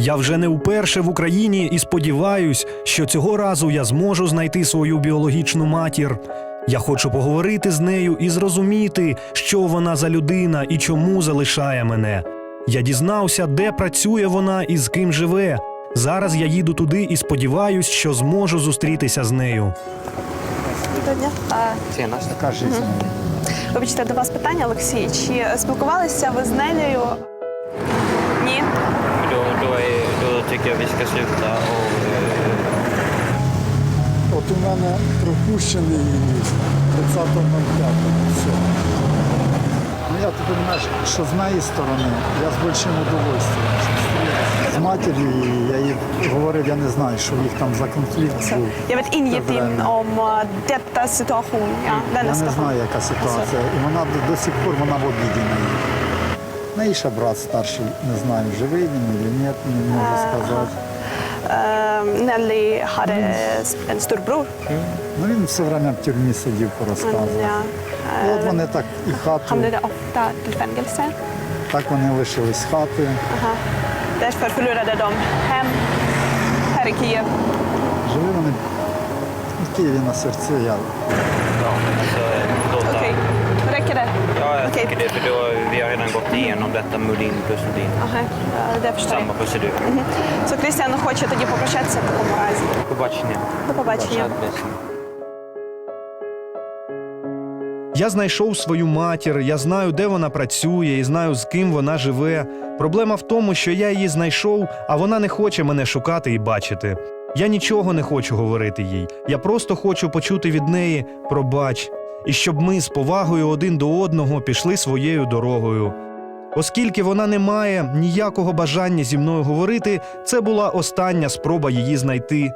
Я вже не вперше в Україні і сподіваюсь, що цього разу я зможу знайти свою біологічну матір. Я хочу поговорити з нею і зрозуміти, що вона за людина і чому залишає мене. Я дізнався, де працює вона і з ким живе. Зараз я їду туди і сподіваюсь, що зможу зустрітися з нею. Така життя. Вибачте, до вас питання, Олексій. Чи спілкувалися ви з Нелею? Ні. Sluta och eh, От у мене пропущений 30.05. Все. Ну я ти розумієш, що з моєї сторони я з більшим удовольствием. З матір'ю я їй говорив, я не знаю, що в їх там за конфлікт був. Jag vet ingenting om detta situation. Ja, Я не знаю, яка ситуація. І вона до, до сих пор вона в обіді на її. В неї ще брат старший, не знаю, живий він чи ні, не можу сказати. Uh, Nelly hade. Ну він все время в тюрмі сидів, Men, порозказував. ja, от вони так і хату, так вони лишились хати. Därför förlorade de hem här i Kiev. Жили вони в Києві на серці. Я räcker det? Ja, jag Okej. tycker det. För då, vi har redan gått igenom detta Mullin plus Mullin. Ага, е, det förstår Samma procedur. Så Christian хоче тоді попрощатися в такому разі. Побачення. До побачення. Побачення. Я знайшов свою матір, я знаю, де вона працює, і знаю, з ким вона живе. Проблема в тому, що я її знайшов, а вона не хоче мене шукати і бачити. Я нічого не хочу говорити їй. Я просто хочу почути від неї пробач, і щоб ми з повагою один до одного пішли своєю дорогою. Оскільки вона не має ніякого бажання зі мною говорити, це була остання спроба її знайти.